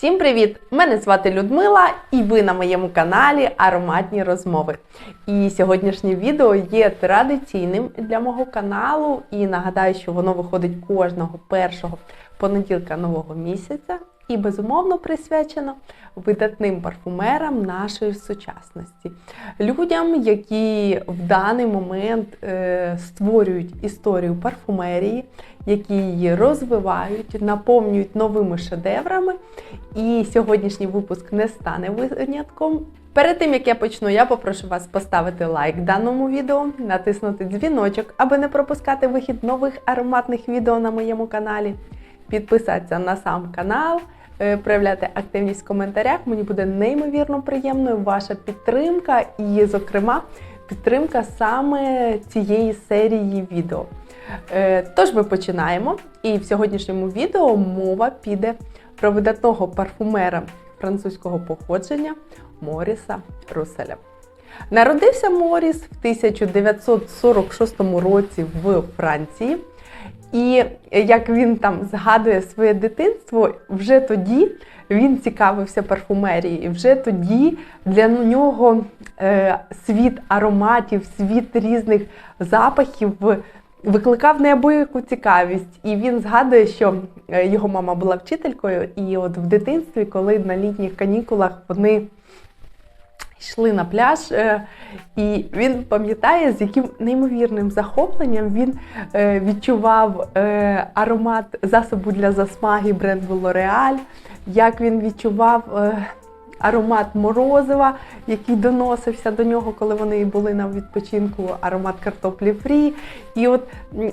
Всім привіт! Мене звати Людмила, і ви на моєму каналі Ароматні розмови. І сьогоднішнє відео є традиційним для мого каналу. І нагадаю, що воно виходить кожного першого понеділка нового місяця і безумовно присвячено видатним парфумерам нашої сучасності, людям, які в даний момент е, створюють історію парфумерії, які її розвивають, наповнюють новими шедеврами. І сьогоднішній випуск не стане винятком. Перед тим як я почну, я попрошу вас поставити лайк даному відео, натиснути дзвіночок, аби не пропускати вихід нових ароматних відео на моєму каналі, підписатися на сам канал, е, проявляти активність в коментарях. Мені буде неймовірно приємною ваша підтримка і, зокрема, підтримка саме цієї серії відео. Е, Тож ми починаємо. І в сьогоднішньому відео мова піде про видатного парфумера французького походження Моріса Руселя. Народився Моріс в 1946 році в Франції. І як він там згадує своє дитинство, вже тоді він цікавився парфумерією. І вже тоді для нього е, світ ароматів, світ різних запахів викликав неабияку цікавість. І він згадує, що е, його мама була вчителькою, і от в дитинстві, коли на літніх канікулах вони йшли на пляж, е, і він пам'ятає, з яким неймовірним захопленням він е, відчував аромат засобу для засмаги бренду L'Oreal, як він відчував аромат морозива, який доносився до нього, коли вони були на відпочинку, аромат картоплі фрі. І от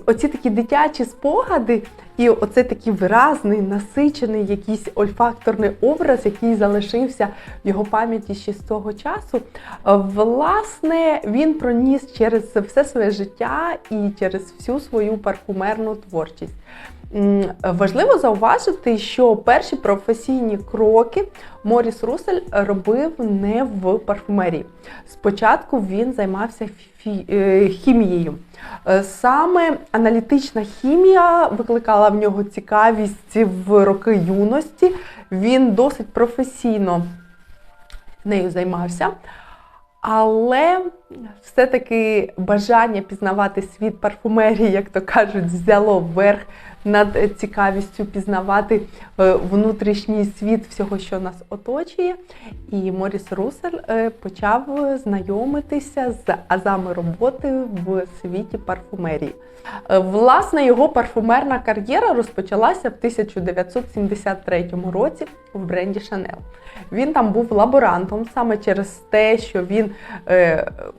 оці такі дитячі спогади, і оце такий виразний, насичений якийсь ольфакторний образ, який залишився в його пам'яті ще з того часу. Власне, він проніс через все своє життя і через всю свою парфумерну творчість. Важливо зауважити, що перші професійні кроки Моріс Русель робив не в парфумерії. Спочатку він займався е, хімією. Е, саме аналітична хімія викликала в нього цікавість в роки юності. Він досить професійно нею займався. Але все-таки бажання пізнавати світ парфумерії, як то кажуть, взяло вверх над цікавістю пізнавати е, внутрішній світ всього, що нас оточує. І Моріс Русель е, почав знайомитися з азами роботи в світі парфумерії. Е, власне, його парфумерна кар'єра розпочалася в 1973 році в бренді Chanel. Він там був лаборантом саме через те, що він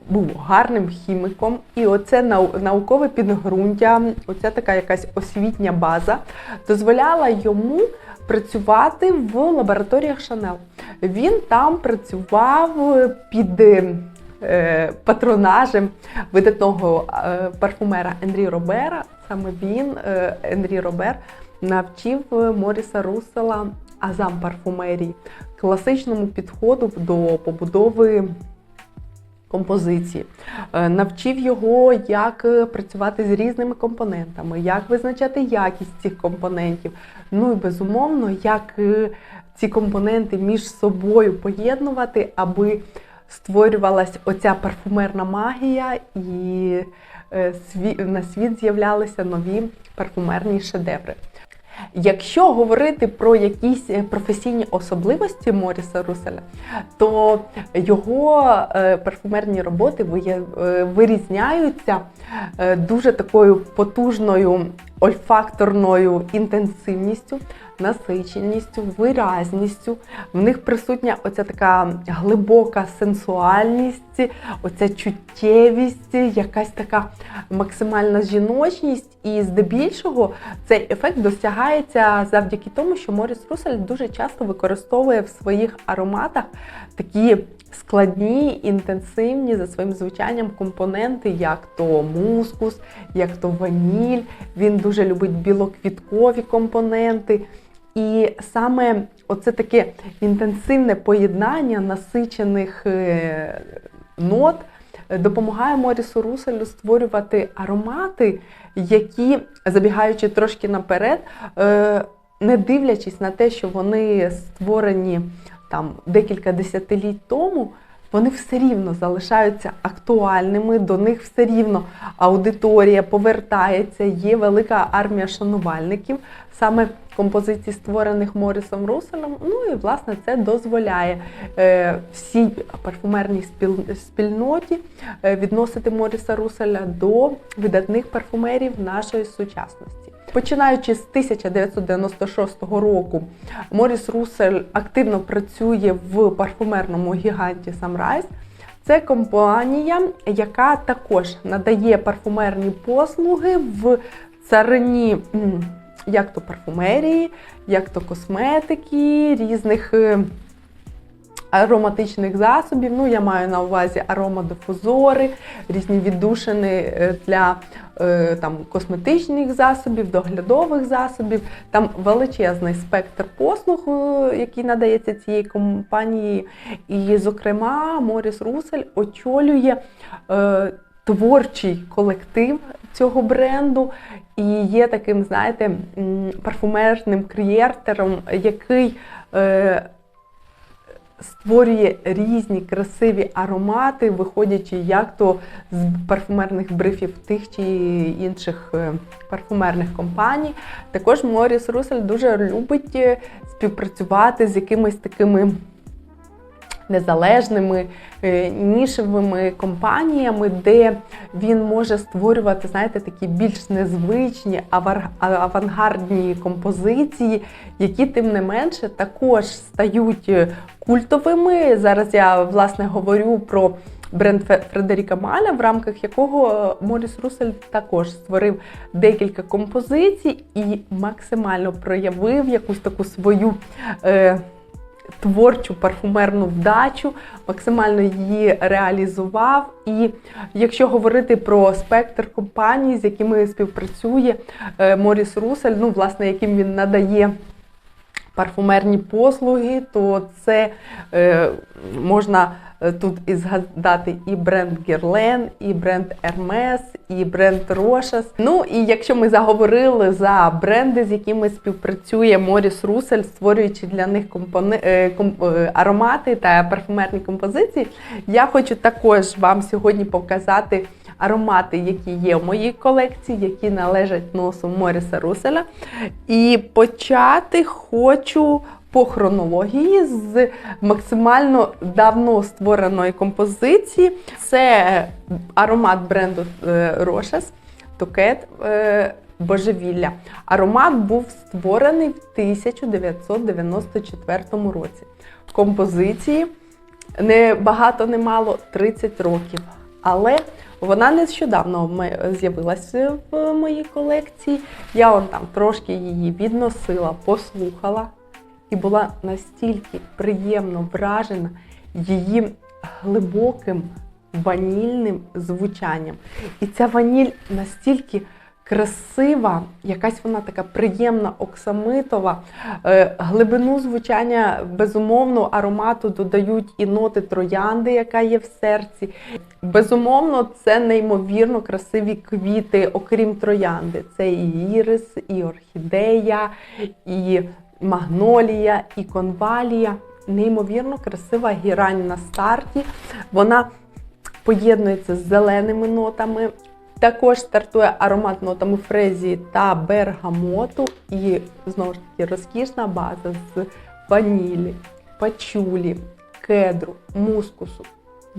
був гарним хіміком, і оце наукове підґрунтя, оця така якась освітня база дозволяла йому працювати в лабораторіях Шанел. Він там працював під е, патронажем видатного е, парфумера Енрі Робера. Саме він, е, Енрі Робер, навчив Моріса Русела азам парфумерії, класичному підходу до побудови композиції, е, навчив його, як е, працювати з різними компонентами, як визначати якість цих компонентів. Ну і безумовно, як е, ці компоненти між собою поєднувати, аби створювалась оця парфумерна магія, і на світ з'являлися нові парфумерні шедеври. Якщо говорити про якісь е, професійні особливості Моріса Руселя, то його е, парфумерні роботи е, вирізняються дуже такою потужною ольфакторною інтенсивністю, насиченістю, виразністю. В них присутня оця така глибока сенсуальність, оця чуттєвість, якась така максимальна жіночність. І здебільшого цей ефект досягається завдяки тому, що Моріс Русель дуже часто використовує в своїх ароматах такі складні, інтенсивні за своїм звучанням компоненти, як то мускус, як то ваніль. Він дуже любить білоквіткові компоненти. І саме оце таке інтенсивне поєднання насичених е, нот допомагає Морісу Руселю створювати аромати, які, забігаючи трошки наперед, е, не дивлячись на те, що вони створені там декілька десятиліть тому, вони все рівно залишаються актуальними, до них все рівно аудиторія повертається, є велика армія шанувальників саме композицій, створених Морісом Руселем. Ну і власне це дозволяє е, всій парфумерній спіл- спільноті е, відносити Моріса Руселя до видатних парфумерів нашої сучасності. Починаючи з 1996 року, Моріс Русель активно працює в парфумерному гіганті Sunrise. Це компанія, яка також надає парфумерні послуги в царині як то парфумерії, як то косметики, різних е, ароматичних засобів. Ну, я маю на увазі аромадифузори, різні віддушини е, для е, там, косметичних засобів, доглядових засобів. Там величезний спектр послуг, е, який надається цієї компанії. І, зокрема, Моріс Русель очолює. Е, Творчий колектив цього бренду і є таким, знаєте, парфумерним креатором, який е, створює різні красиві аромати, виходячи як то з парфумерних брифів тих чи інших е, парфумерних компаній. Також Моріс Русель дуже любить е, співпрацювати з якимись такими незалежними е, нішевими компаніями, де він може створювати, знаєте, такі більш незвичні авангардні композиції, які тим не менше також стають е, культовими. Зараз я власне говорю про. Бренд Фредеріка Маля, в рамках якого е, Моріс Русель також створив декілька композицій і максимально проявив якусь таку свою е, творчу парфумерну вдачу, максимально її реалізував. І якщо говорити про спектр компаній, з якими співпрацює е, Моріс Русель, ну, власне, яким він надає. Парфумерні послуги, то це е, можна тут і згадати і бренд Guerlain, і бренд Hermes, і бренд Rochas. Ну і якщо ми заговорили за бренди, з якими співпрацює Моріс Русель, створюючи для них компони... е, ком- е, аромати та парфумерні композиції, я хочу також вам сьогодні показати аромати, які є в моїй колекції, які належать носу Моріса Руселя. І почати хочу по хронології з максимально давно створеної композиції. Це аромат бренду Rochas Тукет Божевілля. Аромат був створений в 1994 році. Композиції не багато не мало 30 років. Але вона нещодавно з'явилася в моїй колекції. Я он там трошки її відносила, послухала і була настільки приємно вражена її глибоким ванільним звучанням. І ця ваніль настільки красива, якась вона така приємна, оксамитова. Е, глибину звучання, безумовно, аромату додають і ноти троянди, яка є в серці. Безумовно, це неймовірно красиві квіти, окрім троянди. Це і ірис, і орхідея, і магнолія, і конвалія. Неймовірно красива гірань на старті. Вона поєднується з зеленими нотами. Також стартує аромат нотами фрезії та бергамоту. І знову ж таки розкішна база з ванілі, пачулі, кедру, мускусу.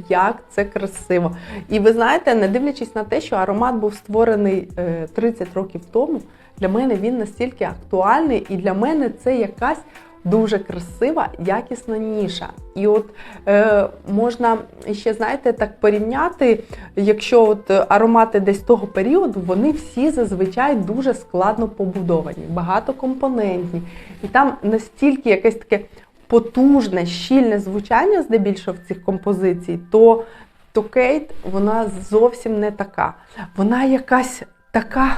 Як це красиво! І ви знаєте, не дивлячись на те, що аромат був створений е, 30 років тому, для мене він настільки актуальний, і для мене це якась дуже красива, якісна ніша. І от е, можна ще, знаєте, так порівняти, якщо от аромати десь того періоду, вони всі зазвичай дуже складно побудовані, багатокомпонентні. І там настільки якесь таке потужне, щільне звучання, здебільшого в цих композицій, то, то Кейт вона зовсім не така. Вона якась така.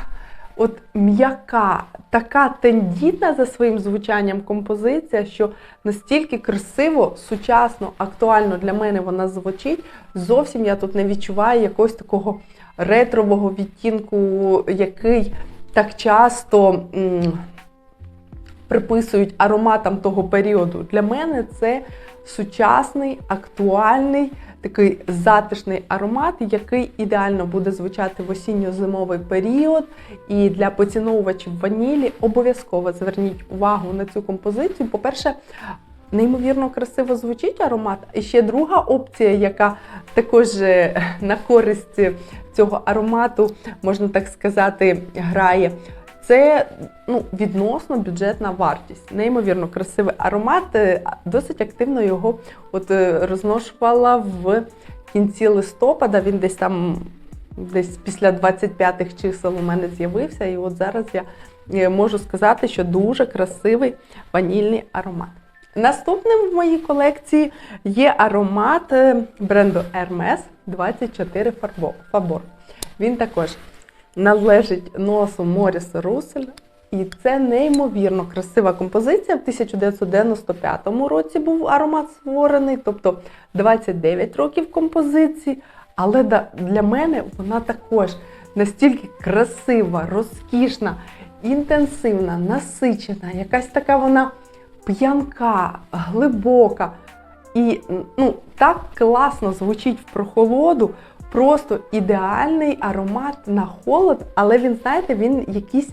От м'яка, така тендітна за своїм звучанням композиція, що настільки красиво, сучасно, актуально для мене вона звучить. Зовсім я тут не відчуваю якогось такого ретрового відтінку, який так часто м, приписують ароматам того періоду. Для мене це сучасний, актуальний, такий затишний аромат, який ідеально буде звучати в осінньо-зимовий період. І для поціновувачів ванілі обов'язково зверніть увагу на цю композицію. По-перше, Неймовірно красиво звучить аромат. І ще друга опція, яка також е, на користь цього аромату, можна так сказати, грає. Це ну, відносно бюджетна вартість. Неймовірно красивий аромат. Е, Досить активно його от е, розношувала в кінці листопада. Він десь там, десь після 25-х чисел у мене з'явився. І от зараз я е, можу сказати, що дуже красивий ванільний аромат. Наступним в моїй колекції є аромат бренду Hermes 24 Фабор. Він також належить носу Моріса Руселя. І це неймовірно красива композиція. В 1995 році був аромат створений, тобто 29 років композиції. Але для мене вона також настільки красива, розкішна, інтенсивна, насичена, якась така вона п'янка, глибока. І ну, так класно звучить в прохолоду. Просто ідеальний аромат на холод, але він, знаєте, він якийсь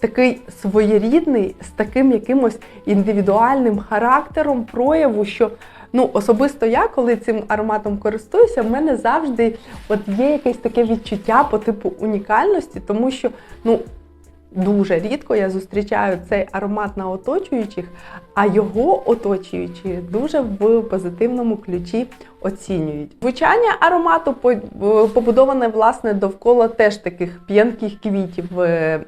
такий своєрідний, з таким якимось індивідуальним характером прояву, що ну, особисто я, коли цим ароматом користуюся, в мене завжди от є якесь таке відчуття по типу унікальності, тому що ну, Дуже рідко я зустрічаю цей аромат на оточуючих, а його оточуючі дуже в позитивному ключі оцінюють. Звучання аромату побудоване власне довкола теж таких п'янких квітів е,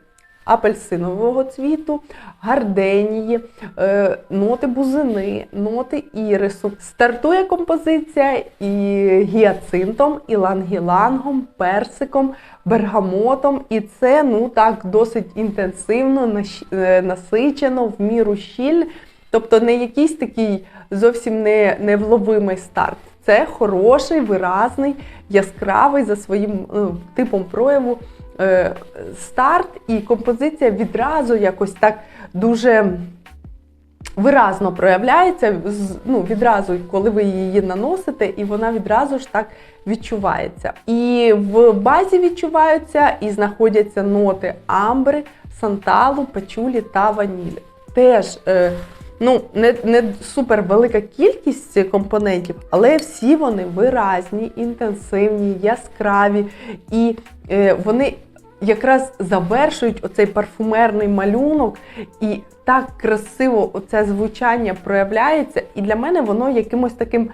апельсинового цвіту, гарденії, е, ноти бузини, ноти ірису. Стартує композиція і гіацинтом, і лангілангом, персиком, бергамотом. І це ну так досить інтенсивно, е, насичено, в міру щіль. Тобто не якийсь такий зовсім не, невловимий старт. Це хороший, виразний, яскравий за своїм ну, типом прояву Е, старт і композиція відразу якось так дуже виразно проявляється. ну, Відразу, коли ви її наносите, і вона відразу ж так відчувається. І в базі відчуваються і знаходяться ноти амбри, санталу, пачулі та ванілі. Теж е, ну, не не супер велика кількість компонентів, але всі вони виразні, інтенсивні, яскраві, і е, вони якраз завершують оцей парфумерний малюнок, і так красиво оце звучання проявляється. І для мене воно якимось таким.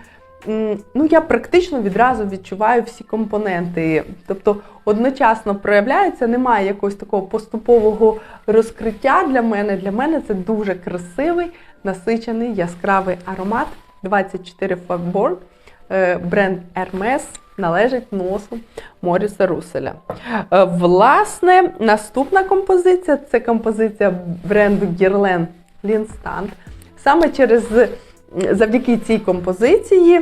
Ну, я практично відразу відчуваю всі компоненти. Тобто одночасно проявляється, немає якогось такого поступового розкриття для мене. Для мене це дуже красивий, насичений, яскравий аромат 24 Fabborg, е, бренд Hermes належить носу Моріса Руселя. Е, власне, наступна композиція це композиція бренду Guerlain Лінстант. Саме через завдяки цій композиції.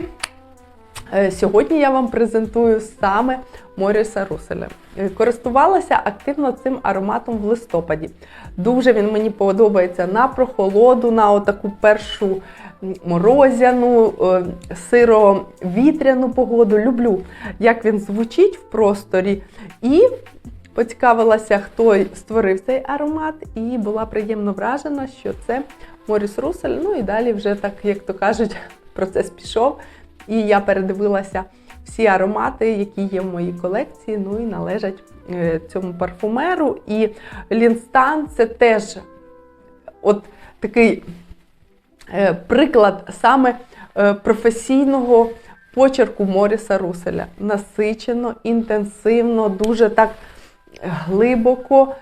Е, сьогодні я вам презентую саме Моріса Руселя. Е, користувалася активно цим ароматом в листопаді. Дуже він мені подобається на прохолоду, на таку першу морозяну, е, сиро-вітряну погоду. Люблю, як він звучить в просторі. І поцікавилася, хто створив цей аромат, і була приємно вражена, що це Моріс Русель. Ну і далі вже так, як то кажуть, процес пішов. І я передивилася всі аромати, які є в моїй колекції, ну і належать е, цьому парфумеру. І Лінстан це теж от такий Е, приклад саме е, професійного почерку Моріса Руселя. Насичено, інтенсивно, дуже так глибоко,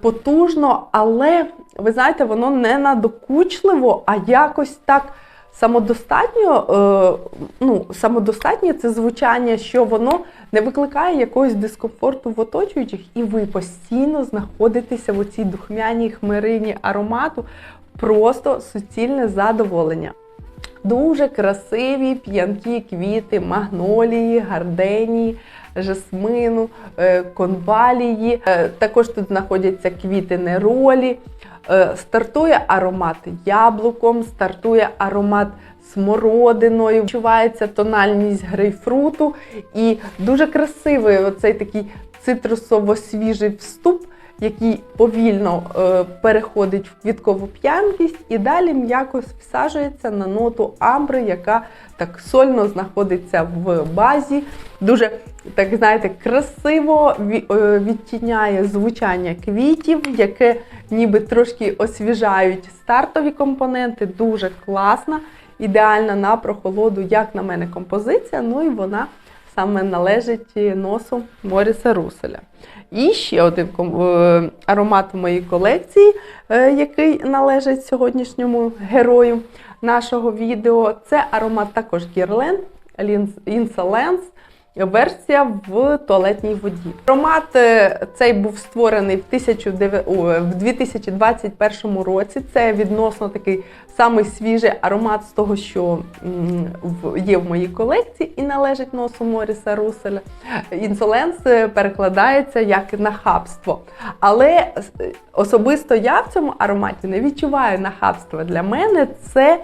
потужно, але, ви знаєте, воно не надокучливо, а якось так. Самодостатньо ну, самодостатнє це звучання, що воно не викликає якогось дискомфорту в оточуючих, і ви постійно знаходитеся в цій духмяній хмирині аромату, просто суцільне задоволення. Дуже красиві п'янкі квіти, магнолії, гарденії, жасмину, е, конвалії. Е, також тут знаходяться квіти неролі. Е, Стартує аромат яблуком, стартує аромат смородиною, відчувається тональність грейпфруту і дуже красивий оцей такий цитрусово-свіжий вступ, який повільно е, переходить в квіткову п'янкість і далі м'яко всаджується на ноту амбри, яка так сольно знаходиться в базі. Дуже так знаєте, красиво е, відтіняє звучання квітів, яке ніби трошки освіжають стартові компоненти. Дуже класна, ідеальна на прохолоду, як на мене, композиція. Ну і вона саме належить носу Моріса Руселя. І ще один е, аромат в моїй колекції, е, який належить сьогоднішньому герою нашого відео. Це аромат також Гірлен Insolence. Версія в туалетній воді. Аромат е, цей був створений в 1900 о, в 2021 році. Це відносно такий самий свіжий аромат з того, що є в моїй колекції, і належить носу Моріса Руселя. Інсоленс е, перекладається як нахабство. Але е, особисто я в цьому ароматі не відчуваю нахабства. Для мене це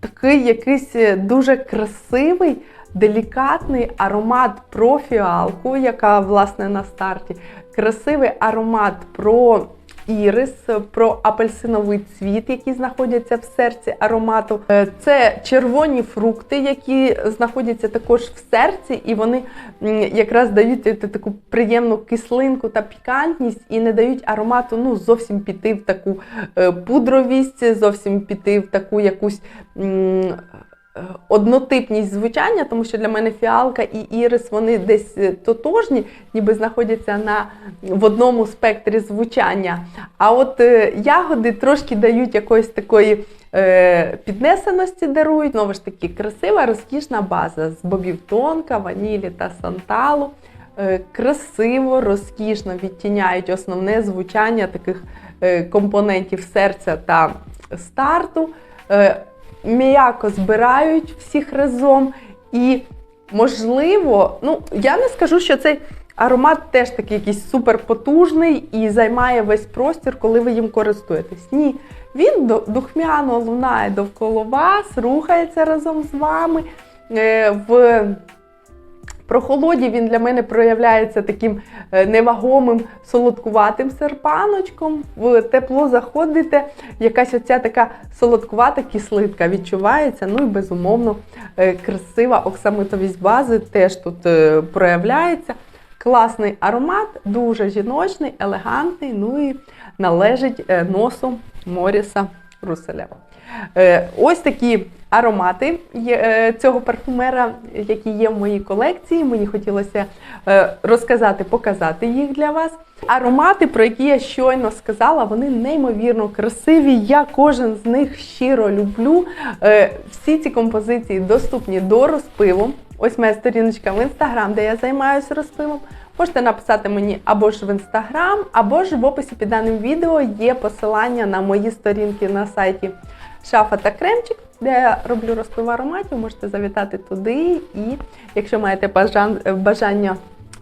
такий якийсь е, дуже красивий делікатний аромат про фіалку, яка власне на старті, красивий аромат про ірис, про апельсиновий цвіт, які знаходяться в серці аромату. Е, Це червоні фрукти, які знаходяться також в серці, і вони якраз дають таку приємну кислинку та пікантність і не дають аромату ну, зовсім піти в таку е, пудровість, зовсім піти в таку якусь. Е, Однотипність звучання, тому що для мене фіалка і ірис вони десь е, тотожні, ніби знаходяться на, в одному спектрі звучання. А от е, ягоди трошки дають якоїсь такої е, піднесеності, дарують. Знову ж таки, красива, розкішна база з бобів тонка, ванілі та санталу. Е, красиво, розкішно відтіняють основне звучання таких компонентів серця та старту. М'яко збирають всіх разом. І, можливо, ну, я не скажу, що цей аромат теж такий якийсь суперпотужний і займає весь простір, коли ви їм користуєтесь. Ні, він духмяно лунає довкола вас, рухається разом з вами. Е, В прохолоді він для мене проявляється таким е, невагомим солодкуватим серпаночком. В тепло заходите, якась оця така солодкувата кислитка відчувається. Ну і безумовно е, красива оксамитовість бази теж тут е, проявляється. Класний аромат, дуже жіночний, елегантний, ну і належить носу Моріса Руселя. Е, Ось такі аромати е, цього парфумера, які є в моїй колекції. Мені хотілося е, розказати, показати їх для вас. Аромати, про які я щойно сказала, вони неймовірно красиві. Я кожен з них щиро люблю. Всі ці композиції доступні до розпиву. Ось моя сторіночка в інстаграм, де я займаюся розпивом. Можете написати мені або ж в інстаграм, або ж в описі під даним відео є посилання на мої сторінки на сайті Шафа та Кремчик, де я роблю розпив ароматів. Можете завітати туди. І якщо маєте бажан- бажання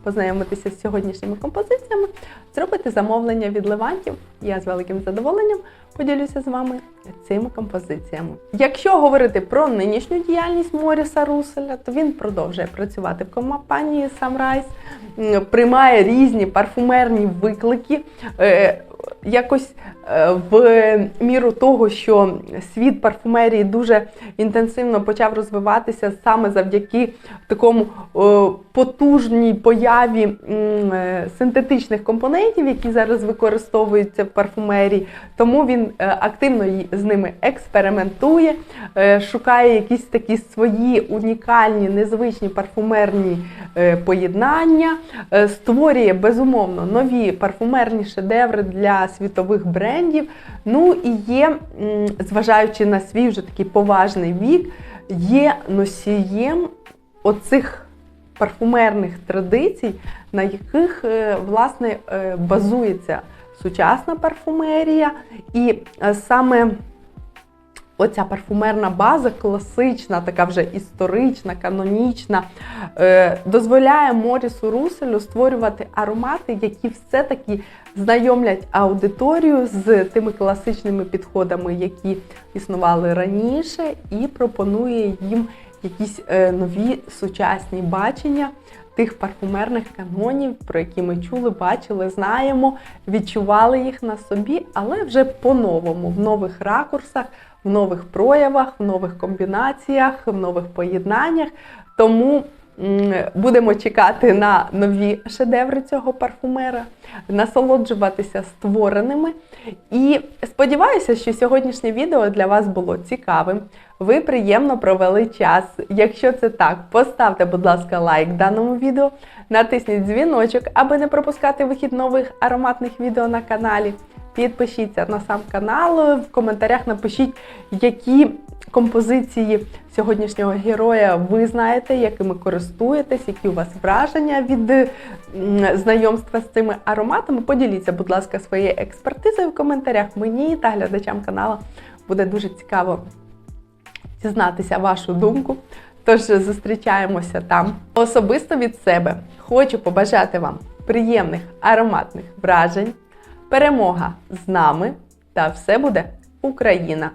познайомитися з сьогоднішніми композиціями, зробити замовлення від левантів. Я з великим задоволенням поділюся з вами цими композиціями. Якщо говорити про нинішню діяльність Моріса Руселя, то він продовжує працювати в компанії Sunrise, приймає різні парфумерні виклики. Якось е, в міру того, що світ парфумерії дуже інтенсивно почав розвиватися саме завдяки такому е, потужній появі е, синтетичних компонентів, які зараз використовуються в парфумерії. Тому він активно з ними експериментує, шукає якісь такі свої унікальні, незвичні парфумерні поєднання, створює безумовно нові парфумерні шедеври для світових брендів. Ну і є, зважаючи на свій вже такий поважний вік, є носієм оцих парфумерних традицій, на яких е, власне е, базується сучасна парфумерія, і е, саме оця парфумерна база, класична, така вже історична, канонічна, е, дозволяє Морісу Руселю створювати аромати, які все-таки знайомлять аудиторію з тими класичними підходами, які існували раніше, і пропонує їм якісь е, нові сучасні бачення тих парфумерних канонів, про які ми чули, бачили, знаємо, відчували їх на собі, але вже по-новому, в нових ракурсах, в нових проявах, в нових комбінаціях, в нових поєднаннях. Тому будемо чекати на нові шедеври цього парфумера, насолоджуватися створеними. І сподіваюся, що сьогоднішнє відео для вас було цікавим. Ви приємно провели час. Якщо це так, поставте, будь ласка, лайк даному відео, натисніть дзвіночок, аби не пропускати вихід нових ароматних відео на каналі. Підпишіться на сам канал, в коментарях напишіть, які композиції сьогоднішнього героя ви знаєте, якими користуєтесь, які у вас враження від знайомства з цими ароматами. Поділіться, будь ласка, своєю експертизою в коментарях. Мені та глядачам каналу буде дуже цікаво дізнатися вашу думку. Тож зустрічаємося там. Особисто від себе хочу побажати вам приємних ароматних вражень, перемога з нами та все буде Україна!